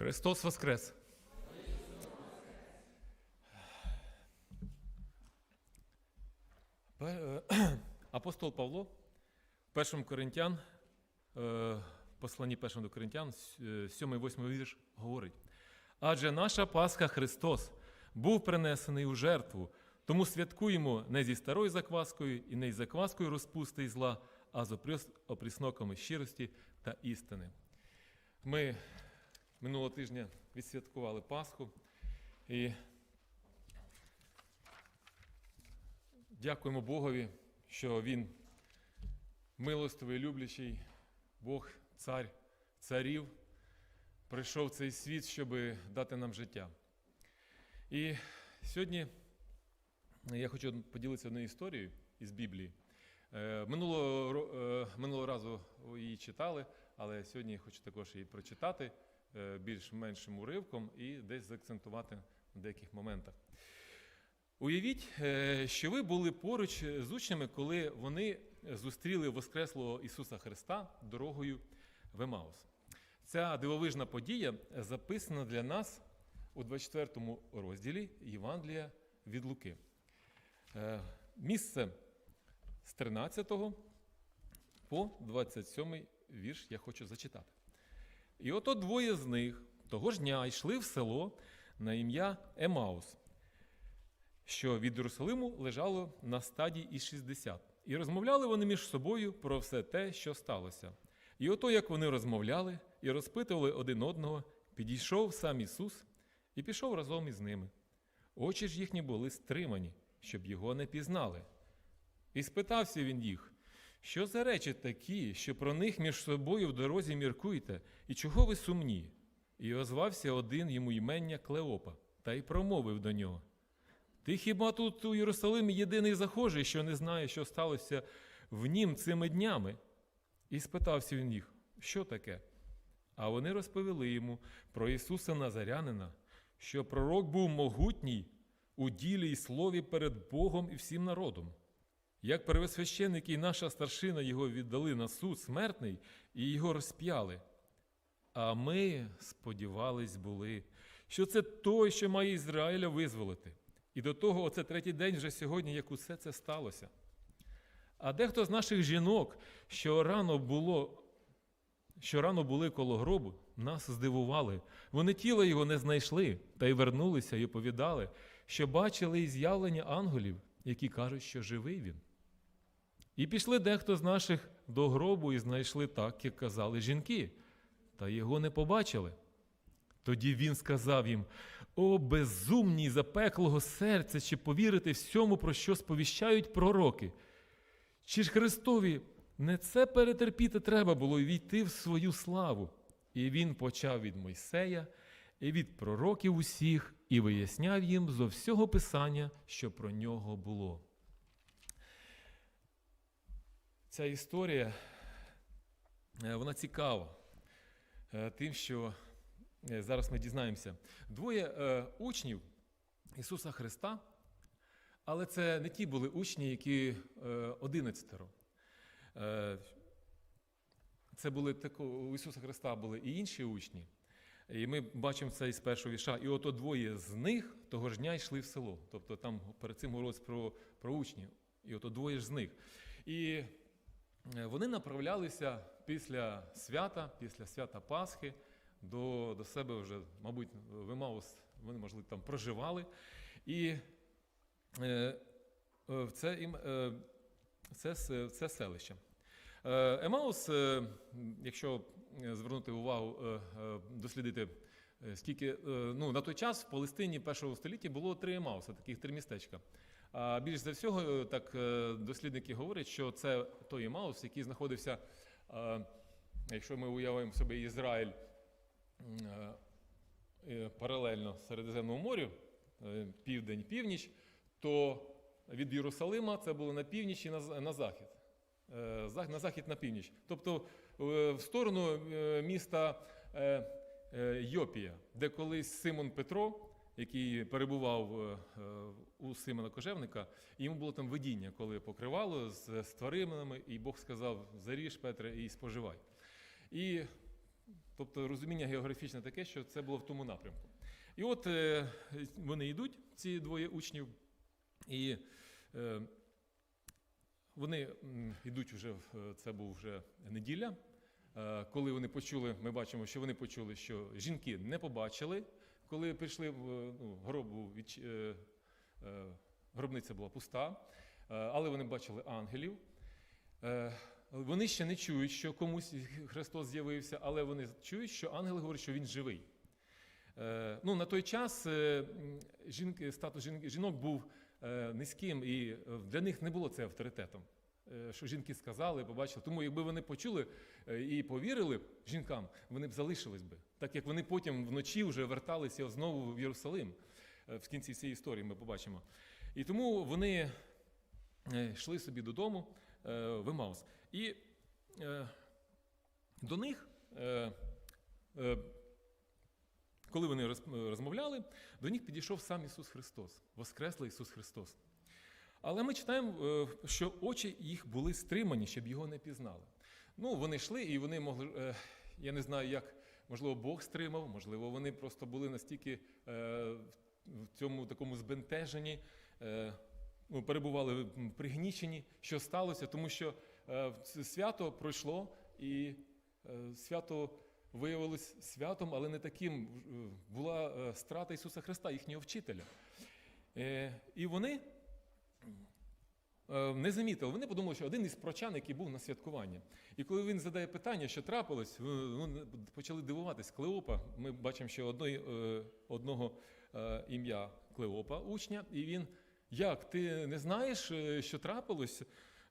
Христос Воскрес! Е, Апостол Павло в першому Коринтян, е, посланні першому до Коринтян, 7-8 вірш говорить: Адже наша Пасха Христос був принесений у жертву, тому святкуємо не зі старою закваскою і не із закваскою розпусти і зла, а з опрісноками щирості та істини. Ми минулого тижня відсвяткували Пасху і дякуємо Богові, що Він милостивий, люблячий Бог, цар царів, прийшов в цей світ, щоб дати нам життя. І сьогодні я хочу поділитися однією історією із Біблії. Е, Минулого, е, минулого разу її читали, але сьогодні я хочу також її прочитати більш-меншим уривком і десь заакцентувати на деяких моментах. Уявіть, е, що ви були поруч з учнями, коли вони зустріли Воскреслого Ісуса Христа дорогою в Емаус. Ця дивовижна подія записана для нас у 24 розділі Євангелія від Луки. Е, Місце з 13 по 27 вірш я хочу зачитати. І ото двоє з них того ж дня йшли в село на ім'я Емаус, що від Єрусалиму лежало на стадії із 60. І розмовляли вони між собою про все те, що сталося. І ото, як вони розмовляли і розпитували один одного, підійшов сам Ісус і пішов разом із ними. Очі ж їхні були стримані, щоб його не пізнали. І спитався він їх, що за речі такі, що про них між собою в дорозі міркуєте, і чого ви сумні? І озвався один йому ймення Клеопа, та й промовив до нього. Ти хіба тут у Єрусалимі єдиний захожий, що не знає, що сталося в нім цими днями? І спитався він їх, що таке? А вони розповіли йому про Ісуса Назарянина, що пророк був могутній у ділі і слові перед Богом і всім народом. Як первосвященники і наша старшина його віддали на суд смертний і його розп'яли. А ми сподівались були, що це той, що має Ізраїля визволити. І до того, оце третій день вже сьогодні, як усе це сталося. А дехто з наших жінок, що рано було, що рано були коло гробу, нас здивували. Вони тіла його не знайшли, та й вернулися і оповідали, що бачили і з'явлення ангелів, які кажуть, що живий він. І пішли дехто з наших до гробу і знайшли так, як казали жінки, та його не побачили. Тоді він сказав їм: О, безумні запеклого серця, чи повірити всьому, про що сповіщають пророки? Чи ж Христові не це перетерпіти треба було і війти в свою славу? І він почав від Мойсея і від пророків усіх, і виясняв їм зо всього Писання, що про нього було. Ця історія е, вона цікава е, тим, що е, зараз ми дізнаємося. Двоє учнів Ісуса Христа, але це не ті були учні, які одинадцятеро. Це були тако, у Ісуса Христа були і інші учні. І ми бачимо це із першого віша. І ото двоє з них того ж дня йшли в село. Тобто там перед цим говорилось про, про учнів. І ото двоє ж з них. І вони направлялися після свята, після свята Пасхи до, до себе вже, мабуть, в Емаус вони, можливо, там проживали. І е, е, в це, е, це, це селище. Е, Емаус, е, якщо е, звернути увагу, е, е, дослідити, е, скільки е, ну, на той час в Палестині першого століття було три Емауса, таких три містечка. А більш за всього, е, так е, дослідники говорять, що це той Емаус, який знаходився, якщо ми уявимо собі Ізраїль е, паралельно Середземному морю, південь, північ, то від Єрусалима це було на північ і на, захід. На захід на північ. Тобто в сторону міста Йопія, де колись Симон Петро, який перебував е, е, у Симона Кожевника, і йому було там видіння, коли покривало з, з тваринами, і Бог сказав: заріж, Петре, і споживай. І Тобто розуміння географічне таке, що це було в тому напрямку. І от е, вони йдуть, ці двоє учнів, і вони йдуть вже, це був вже неділя. Коли вони почули, ми бачимо, що вони почули, що жінки не побачили, коли прийшли е, ну, гроб був відч... е, е, гробниця була пуста, але вони бачили ангелів. Вони ще не чують, що комусь Христос з'явився, але вони чують, що ангели говорять, що він живий. Ну, на той час жінки, статус жін- жінок був низьким, і для них не було це авторитетом. Що жінки сказали, побачили. Тому якби вони почули і повірили жінкам, вони б залишились би. Так як вони потім вночі вже верталися знову в Єрусалим. Е, В кінці цієї історії ми побачимо. І тому вони е, йшли собі додому е, в Емаус. І до них, коли вони розмовляли, до них підійшов сам Ісус Христос, Воскреслий Ісус Христос. Але ми читаємо, що очі їх були стримані, щоб його не пізнали. Ну, вони йшли і вони могли, я не знаю, як, можливо, Бог стримав, можливо, вони просто були настільки е, в цьому такому збентеженні, е, ну, перебували пригнічені, що сталося, тому що е, свято пройшло, і свято виявилось святом, але не таким. Була страта Ісуса Христа, їхнього вчителя. І вони не замітили. Вони подумали, що один із прочан, який був на святкуванні. І коли він задає питання, що трапилось, вони почали дивуватись. Клеопа, ми бачимо, що одної, е, одного е, ім'я Клеопа, учня, і він. Як? Ти не знаєш, е, що трапилось?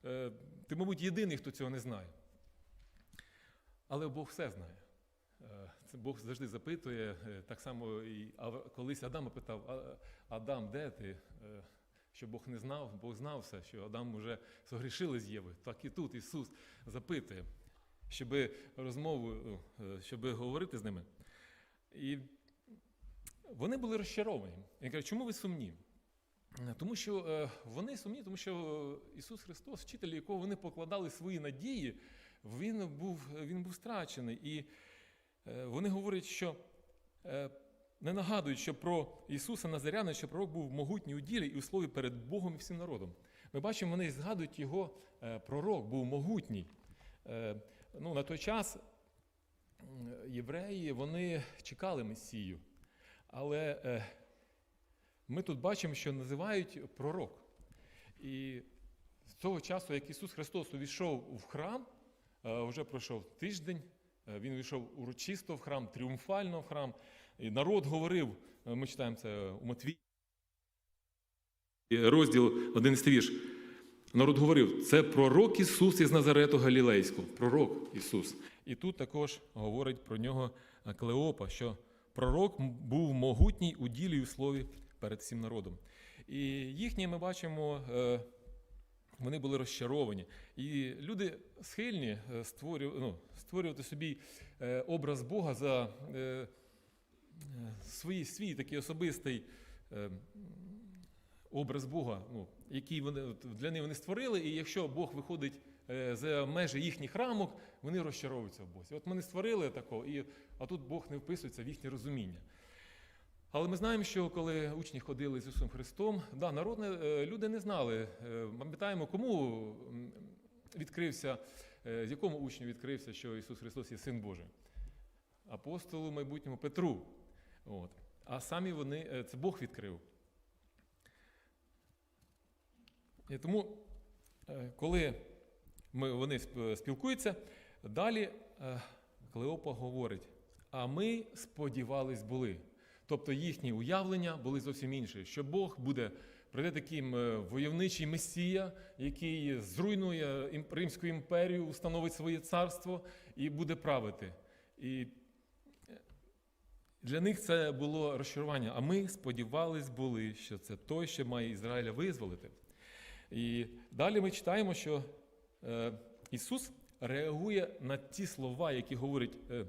Е, Ти, мабуть, єдиний, хто цього не знає. Але Бог все знає. Е, Це Бог завжди запитує. е, Так само і колись Адама питав: Адам, де ти? Що Бог не знав, Бог знав все, що Адам вже согрішили з Єви. Так і тут Ісус запитує, щоб розмову, е, щоб говорити з ними. І вони були розчаровані. Я кажу, чому ви сумні? Тому що е, вони сумні, тому що Ісус Христос, вчитель, якого вони покладали свої надії, він був, він був страчений. І е, вони говорять, що не нагадують, що про Ісуса Назаряна, що пророк був могутній у ділі і у слові перед Богом і всім народом. Ми бачимо, вони згадують його е, пророк, був могутній. Е, Ну, на той час євреї вони чекали Месію. Але е, ми тут бачимо, що називають пророк. І з того часу, як Ісус Христос увійшов в храм, вже пройшов тиждень, Він увійшов урочисто в храм, тріумфально в храм. І народ говорив, е, ми читаємо це у Матвії, розділ 11 вірш. Народ говорив, це пророк Ісус із Назарету Галілейського, пророк Ісус. І тут також говорить про нього е, Клеопа, що пророк був могутній у ділі і у слові перед всім народом. І їхні ми бачимо, е, вони були розчаровані. І люди схильні ну, створювати собі образ Бога за свій, свій такий особистий. е, образ Бога, ну, який вони для них вони створили, і якщо Бог виходить е, за межі їхніх рамок, вони розчаровуються в Бозі. От вони створили такого, і, а тут Бог не вписується в їхнє розуміння. Але ми знаємо, що коли учні ходили з Ісусом Христом, да, народ не, е, люди не знали. Е, Пам'ятаємо, кому відкрився, е, з якому учню відкрився, що Ісус Христос є Син Божий? Апостолу майбутньому Петру. От. А самі вони, е, це Бог відкрив. І тому, е, коли ми, вони спілкуються, далі е, Клеопа говорить: а ми сподівались були. Тобто їхні уявлення були зовсім інші, що Бог буде прийде таким е, войовничий месія, який зруйнує Римську імперію, установить своє царство і буде правити. І е, для них це було розчарування. А ми сподівались були, що це той, що має Ізраїля визволити. І далі ми читаємо, що е, Ісус реагує на ті слова, які говорить, е,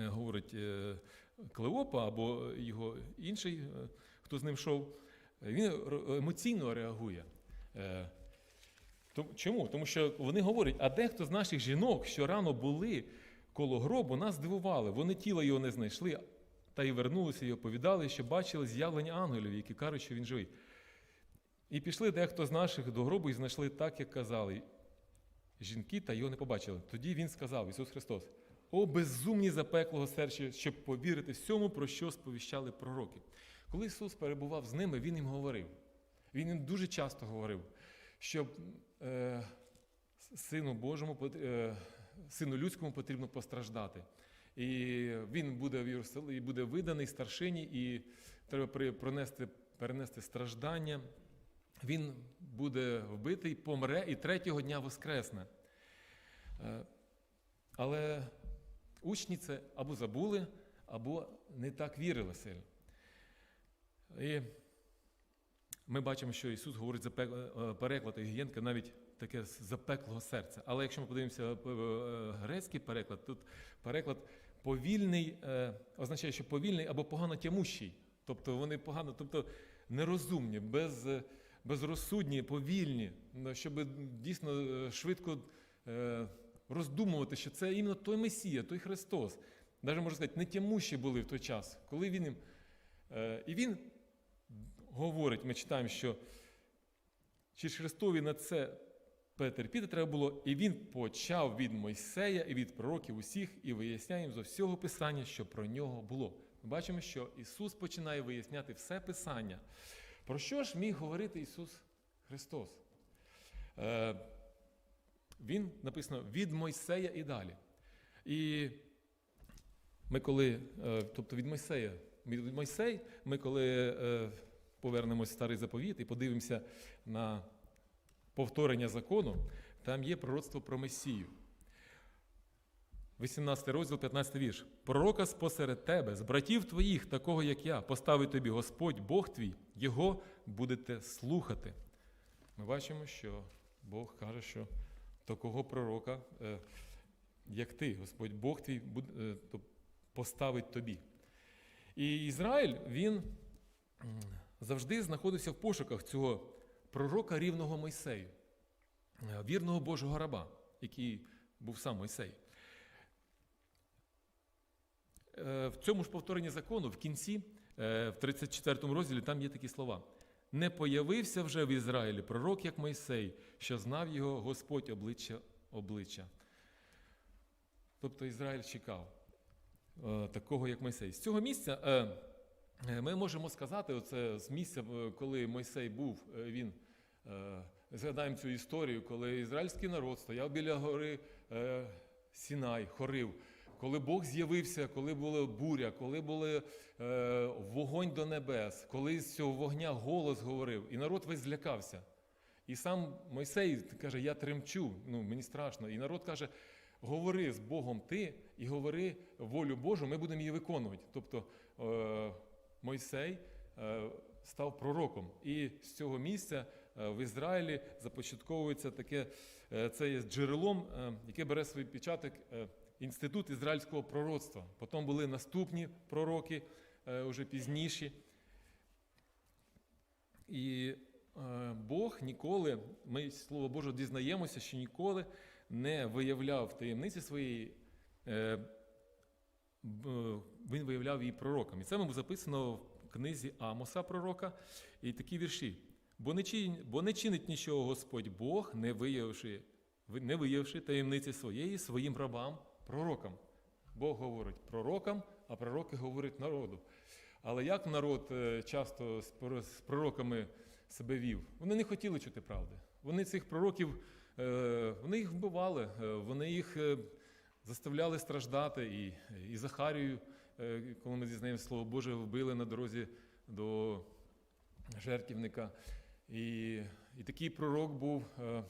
е, говорить Клеопа або його інший, хто з ним йшов. Він емоційно реагує. Чому? Тому що вони говорять, а дехто з наших жінок, що рано були коло гробу нас здивували. Вони тіла його не знайшли, та й вернулися і оповідали, що бачили з'явлення ангелів, які кажуть, що він живий. І пішли дехто з наших до гробу і знайшли так, як казали. Жінки та його не побачили. Тоді він сказав, Ісус Христос, о безумні запеклого серця, щоб повірити всьому, про що сповіщали пророки. Коли Ісус перебував з ними, Він їм говорив. Він їм дуже часто говорив, що е, Сину Божому, е, Сину людському потрібно постраждати. І він буде в Єрусалимі, буде виданий старшині, і треба при- пронести, перенести страждання. Він буде вбитий, помре і третього дня воскресне. Е, Але учні це або забули, або не так вірили сильно. І ми бачимо, що Ісус говорить запек- е, переклад Євгенка навіть таке запеклого серця. Але якщо ми подивимося е, е, грецький переклад, тут переклад повільний е, означає, що повільний або погано тямущий. Тобто вони погано, тобто нерозумні, без, безрозсудні, повільні, ну, щоб дійсно швидко роздумувати, що це іменно той Месія, той Христос. Навіть можна сказати, не тямущі були в той час, коли він їм. І він говорить, ми читаємо, що чи ж Христові на це перетерпіти треба було, і він почав від Мойсея і від пророків усіх і виясняє їм з усього Писання, що про нього було. Ми бачимо, що Ісус починає виясняти все Писання. Про що ж міг говорити Ісус Христос? Е, він написано від Мойсея і далі. І ми коли, е, тобто від Мойсея, від Мойсей, ми коли е, повернемось в старий заповіт і подивимося на повторення закону, там є пророцтво про Месію. 18 розділ, 15 вірш. Пророка спосеред тебе, з братів твоїх, такого як я, поставить тобі Господь, Бог твій, його будете слухати. Ми бачимо, що Бог каже, що такого пророка, е, як ти, Господь Бог твій, е, поставить тобі. І Ізраїль, він завжди знаходився в пошуках цього пророка рівного Мойсею, е, вірного Божого раба, який був сам Мойсей. Е, В цьому ж повторенні закону в кінці, е, в 34 розділі, там є такі слова. Не появився вже в Ізраїлі пророк, як Мойсей, що знав його Господь обличчя обличчя. Тобто Ізраїль чекав такого, як Мойсей. З цього місця ми можемо сказати, оце з місця, е, коли Мойсей був, е, він е, згадаємо цю історію, коли ізраїльський народ стояв біля гори е, Сінай, хорив. Коли Бог з'явився, коли була буря, коли е, вогонь до небес, коли з цього вогня голос говорив, і народ весь злякався. І сам Мойсей каже: Я тремчу, ну мені страшно. І народ каже: говори з Богом ти і говори волю Божу, ми будемо її виконувати. Тобто е, Мойсей е, став пророком. І з цього місця е, в Ізраїлі започатковується таке, е, це є джерелом, яке бере свій початок. е, Інститут ізраїльського пророцтва. Потім були наступні пророки, вже пізніші. І Бог ніколи, ми з Слова Божого дізнаємося, що ніколи не виявляв таємниці своєї, він виявляв її пророкам. І це ми записано в книзі Амоса пророка, і такі вірші. Бо не, чин, бо не чинить нічого Господь Бог, не виявивши, не виявивши таємниці своєї своїм рабам, пророкам. Бог говорить пророкам, а пророки говорять народу. Але як народ е, часто з пророками себе вів? Вони не хотіли чути правди. Вони цих пророків, е, вони їх вбивали, е, вони їх е, заставляли страждати. І, і Захарію, е, коли ми дізнаємося слово Боже, вбили на дорозі до жертівника. І, і такий пророк був е,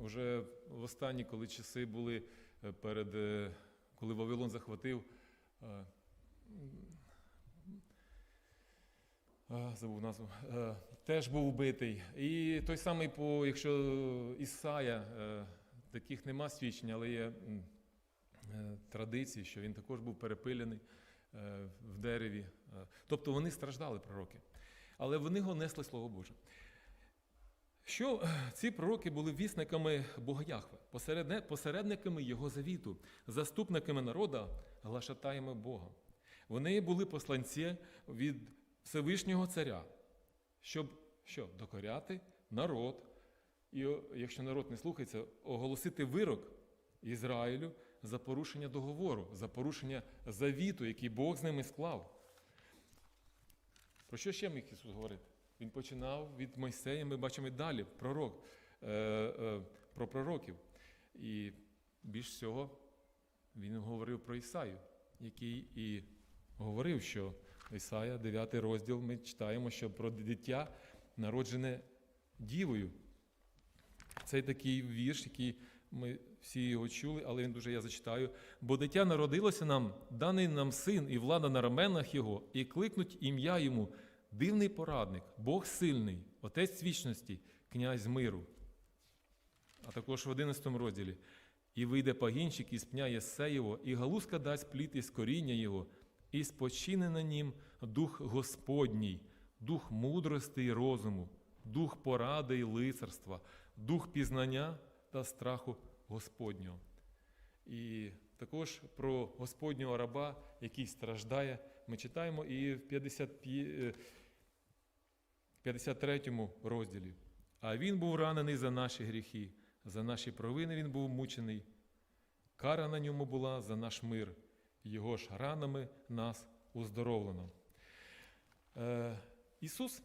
вже в останні, коли часи були е, перед, е, коли Вавилон захватив. е, забув назву, е, теж був вбитий. І той самий, по, якщо Ісая, е, таких нема свідчень, але є е, традиції, що він також був перепилений е, в дереві. Е, Тобто вони страждали, пророки. Але вони його несли Слово Боже. Що е, ці пророки були вісниками Бога Яхве, посередниками Його завіту, заступниками народа, глашатаями Бога. Вони були посланці від Всевишнього Царя, щоб що, докоряти народ, і якщо народ не слухається, оголосити вирок Ізраїлю за порушення договору, за порушення завіту, який Бог з ними склав. Про що ще міг Ісус говорити? Він починав від Мойсея, ми бачимо і далі пророк, е, е, про пророків. І більш всього він говорив про Ісаю, який і говорив, що Ісая, 9 розділ, ми читаємо, що про дитя, народжене дівою. Цей такий вірш, який ми всі його чули, але він дуже я зачитаю. Бо дитя народилося нам, даний нам син, і влада на раменах його, і кликнуть ім'я йому дивний порадник, Бог сильний, Отець вічності, князь миру. А також в 11 розділі. І вийде пагінчик із пня Єсеєво, і галузка дасть плід із коріння його, і спочине на нім дух Господній, дух мудрости і розуму, дух поради і лицарства, дух пізнання та страху Господнього. І також про Господнього раба, який страждає, ми читаємо і в 55, 53 розділі. А він був ранений за наші гріхи, за наші провини він був мучений. Кара на ньому була за наш мир, його ж ранами нас уздоровлено. Е, Ісус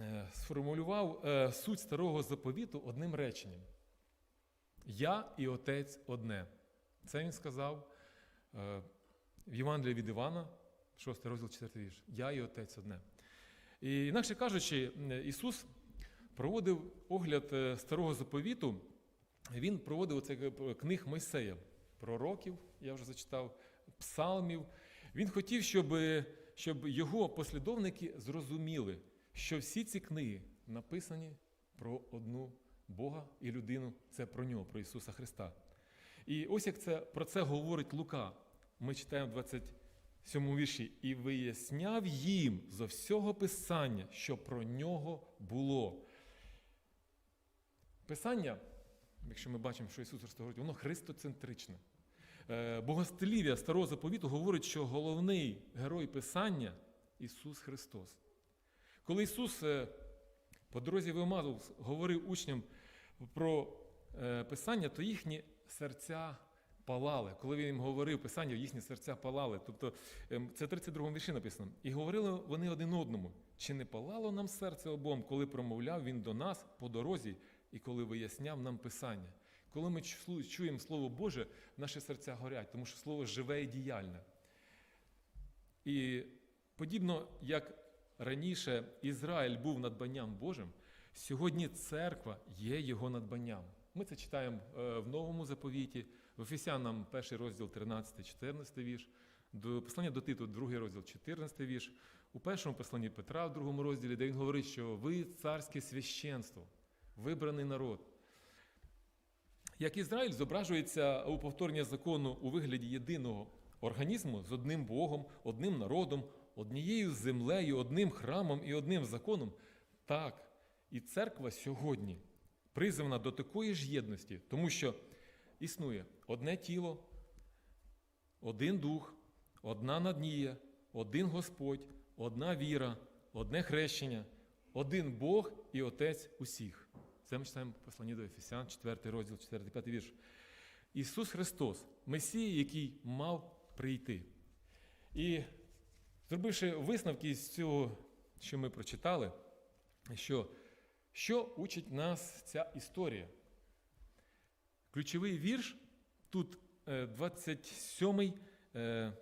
е, сформулював е, суть старого заповіту одним реченням: Я і Отець одне. Це він сказав е, в Євангелії від Івана, 6 розділ 4 вірш. Я і Отець одне. І інакше кажучи, Ісус проводив огляд е, старого заповіту, він проводив оце е, книг Мойсея, пророків, я вже зачитав, псалмів. Він хотів, щоб, щоб його послідовники зрозуміли, що всі ці книги написані про одну Бога і людину, це про нього, про Ісуса Христа. І ось як це, про це говорить Лука. Ми читаємо в 27 вірші. І виясняв їм зо всього Писання, що про нього було. Писання, якщо ми бачимо, що Ісус Христос говорить, воно христоцентричне. Е, Богостелів'я старого заповіту говорить, що головний герой Писання Ісус Христос. Коли Ісус е, по дорозі в Емаус говорив учням про е, Писання, то їхні серця палали. Коли він їм говорив Писання, їхні серця палали. Тобто ем, це в 32 вірші написано. І говорили вони один одному: чи не палало нам серце обом, коли промовляв він до нас по дорозі, і коли виясняв нам Писання? Коли ми чуємо Слово Боже, наші серця горять, тому що Слово живе і діяльне. І подібно як раніше Ізраїль був надбанням Божим, сьогодні церква є його надбанням. Ми це читаємо е, в новому заповіті, в Ефесянам перший розділ 13-14 вірш, до послання до Титу, другий розділ 14 вірш, у першому посланні Петра, в другому розділі, де він говорить, що ви царське священство, вибраний народ. Як Ізраїль зображується у повторенні закону у вигляді єдиного організму з одним Богом, одним народом, однією землею, одним храмом і одним законом, так і церква сьогодні призвана до такої ж єдності, тому що існує одне тіло, один дух, одна надія, один Господь, одна віра, одне хрещення, один Бог і Отець усіх. Це ми читаємо в посланні до Ефесян, 4 розділ, 4-5 вірш. Ісус Христос, Месія, який мав прийти. І зробивши висновки з цього, що ми прочитали, що, що учить нас ця історія? Ключовий вірш тут е, 27-й, е,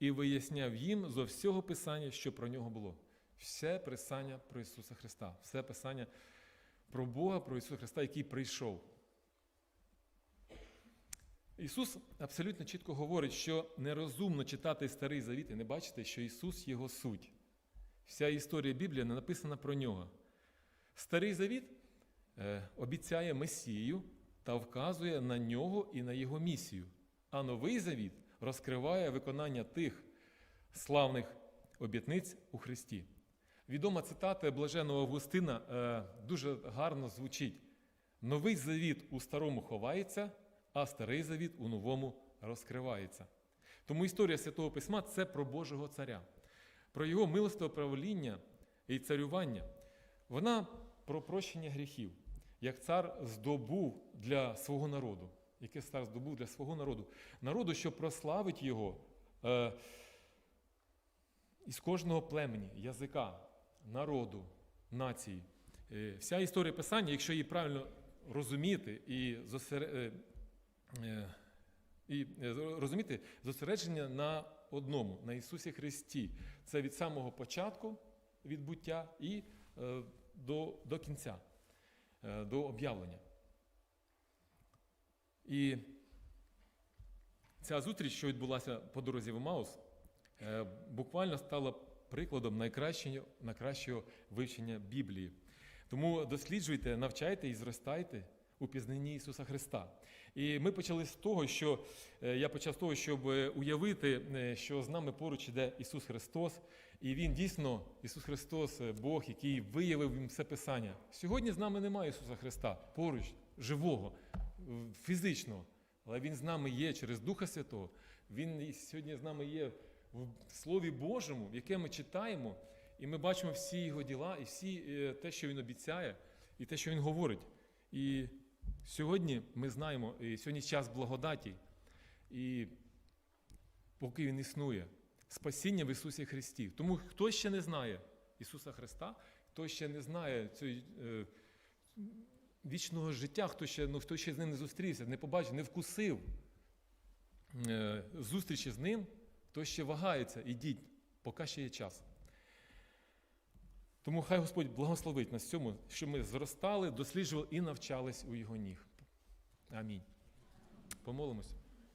і виясняв їм зо всього Писання, що про нього було. Все Писання про Ісуса Христа, все Писання про Бога, про Ісуса Христа, який прийшов. Ісус абсолютно чітко говорить, що нерозумно читати Старий Завіт і не бачити, що Ісус його суть. Вся історія Біблії не написана про нього. Старий Завіт е, обіцяє Месію та вказує на нього і на його місію. А новий завіт розкриває виконання тих славних обітниць у Христі. відома цитата блаженого Августина е, дуже гарно звучить: Новий завіт у старому ховається, а старий завіт у новому розкривається. Тому історія Святого Письма це про Божого царя, про його милостиве правління і царювання. Вона про прощення гріхів, як цар здобув для свого народу, яке цар здобув для свого народу, народу, що прославить його е, із кожного племені, язика, народу, нації. Е, вся історія Писання, якщо її правильно розуміти і, зосере... е, е, і е, розуміти, зосередження на одному, на Ісусі Христі. Це від самого початку відбуття і е, до, до кінця, е, до об'явлення. І ця зустріч, що відбулася по дорозі в Маус, е, буквально стала прикладом найкращого, найкращого вивчення Біблії. Тому досліджуйте, навчайте і зростайте у пізнанні Ісуса Христа. І ми почали з того, що е, я почав з того, щоб уявити, що з нами поруч іде Ісус Христос, і Він дійсно, Ісус Христос, е, Бог, який виявив їм все Писання. Сьогодні з нами немає Ісуса Христа поруч, живого, фізичного, але Він з нами є через Духа Святого. Він сьогодні з нами є в Слові Божому, яке ми читаємо, і ми бачимо всі його діла, і всі е, те, що він обіцяє, і те, що він говорить. І сьогодні ми знаємо, і сьогодні час благодаті, і поки він існує, спасіння в Ісусі Христі. Тому хто ще не знає Ісуса Христа, хто ще не знає цієї. е, Вічного життя, хто ще, ну, хто ще з ним не зустрівся, не побачив, не вкусив е, зустрічі з ним, то ще вагається, ідіть, поки ще є час. Тому хай Господь благословить нас цьому, що ми зростали, досліджували і навчались у Його ніг. Амінь. Помолимося.